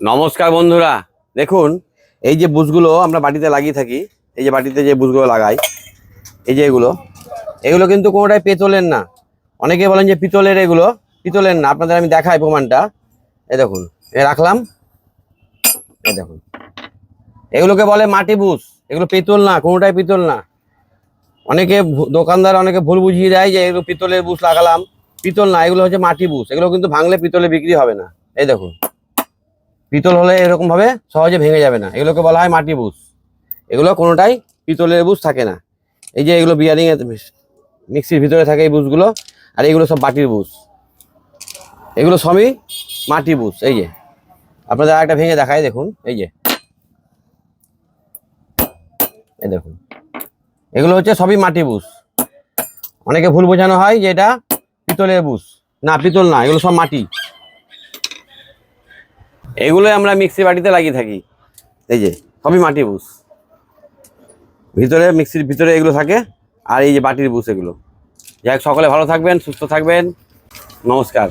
নমস্কার বন্ধুরা। দেখুন, এই যে বুশগুলো আমরা বাটিতে লাগিয়ে থাকি, এই যে বাটিতে যে বুশগুলো লাগাই, এই যে এগুলো এগুলো কিন্তু কোনোটাই পেতলের না। অনেকে বলেন যে পিতলের এগুলো, পিতলের না, আপনাদের আমি দেখাই প্রমাণটা। এই দেখুন, এ রাখলাম এই দেখুন। এগুলোকে বলে মাটি বুশ, এগুলো পিতল না, কোনোটাই পিতল না। অনেকে দোকানদার অনেকে ভুল বুঝিয়ে দেয় যে এগুলো পিতলের বুশ লাগালাম, পিতল না, এগুলো হচ্ছে মাটি বুশ, এগুলো কিন্তু ভাঙলে পিতলে বিক্রি হবে না। এই দেখুন। পিতল হলে এরকম ভাবে সহজে ভেঙে যাবে না। এগুলোকে বলা হয় মাটি বুশ। এগুলো কোনোটাই পিতলের বুশ থাকে না। এই যে এগুলো বিয়ারিং এর মিক্সির ভিতরে থাকে এই বুশগুলো, আর এগুলো সব বাটির বুশ। এগুলো সবই মাটি বুশ, এই যে। আপনাদের আরেকটা ভেঙে দেখায় দেখুন, এই যে। এই দেখুন। এগুলো হচ্ছে সবই মাটি বুশ। অনেকে ভুল বোঝানো হয় যে এটা পিতলের বুশ। না, পিতল না, এগুলো সব মাটি। এগুলোই আমরা মিক্সি বাটিতে লাগিয়ে থাকি। এই যে, সবই মাটি বুস ভিতরে মিক্সির ভিতরে এগুলো থাকে, আর এই যে বাটির বুস এগুলো। যাই সকলে ভালো থাকবেন, সুস্থ থাকবেন। নমস্কার।